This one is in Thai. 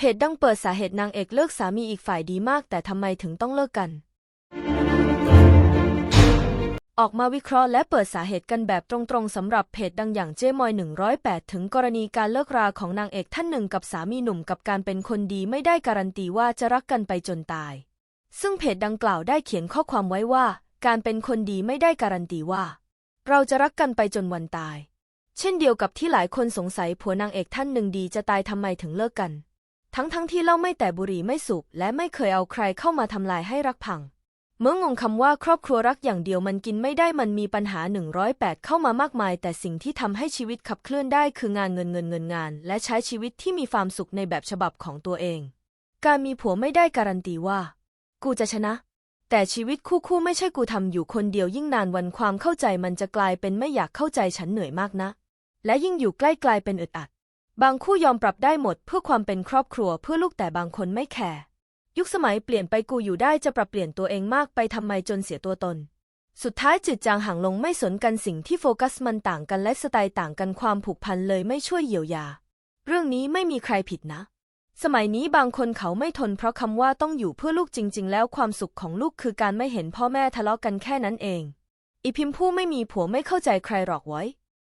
เพจดังเปิดสาเหตุนางเอกเลิกสามีอีกฝ่ายดีมาก แต่ทำไมถึงต้องเลิกกัน ออกมาวิเคราะห์และเปิดสาเหตุกันแบบตรงๆสำหรับเพจดังอย่างเจมอย 108 ถึงกรณีการเลิกราของนางเอกท่านหนึ่งกับสามีหนุ่มกับการเป็นคนดีไม่ได้การันตีว่าจะรักกันไปจนตาย ซึ่งเพจดังกล่าวได้เขียนข้อความไว้ว่า การเป็นคนดีไม่ได้การันตีว่า เราจะรักกันไปจนวันตาย เช่นเดียวกับที่หลายคนสงสัยผัวนางเอกท่านหนึ่งดีจะตายทำไมถึงเลิกกัน ทั้งๆทที่เล่าไม่แต่บุหรี่ไม่สูบและไม่เคยเอาใครเข้ามาทำลายให้รักพัง เมื่องงคำว่าครอบครัวรักอย่างเดียวมันกินไม่ได้มันมีปัญหา 108 เข้ามามากมาย แต่สิ่งที่ทำให้ชีวิตขับเคลื่อนได้คืองานเงินเงินเงินงาน และใช้ชีวิตที่มีความสุขในแบบฉบับของตัวเอง การมีผัวไม่ได้การันตีว่า กูจะชนะ แต่ชีวิตคู่คู่ไม่ใช่กูทำอยู่คนเดียวยิ่งนานวันความเข้าใจมันจะกลายเป็นไม่อยากเข้าใจฉันเหนื่อยมากนะ และยิ่งอยู่ใกล้กลายเป็นอึดอัด บางคู่ยอมปรับได้หมดเพื่อความเป็นครอบครัวเพื่อลูกแต่บางคนไม่แคร์ยุคสมัยเปลี่ยนไปกูอยู่ได้จะปรับเปลี่ยนตัวเองมากไปทำไมจนเสียตัวตน สุดท้ายจืดจางห่างลงไม่สนกันสิ่งที่โฟกัสมันต่างกันและสไตล์ต่างกันความผูกพันเลยไม่ช่วยเยียวยา เรื่องนี้ไม่มีใครผิดนะ สมัยนี้บางคนเขาไม่ทนเพราะคำว่าต้องอยู่เพื่อลูกจริง ๆ แล้วความสุขของลูกคือการไม่เห็นพ่อแม่ทะเลาะกันแค่นั้นเอง อีพิมพ์ผู้ไม่มีผัวไม่เข้าใจใครหรอกไว้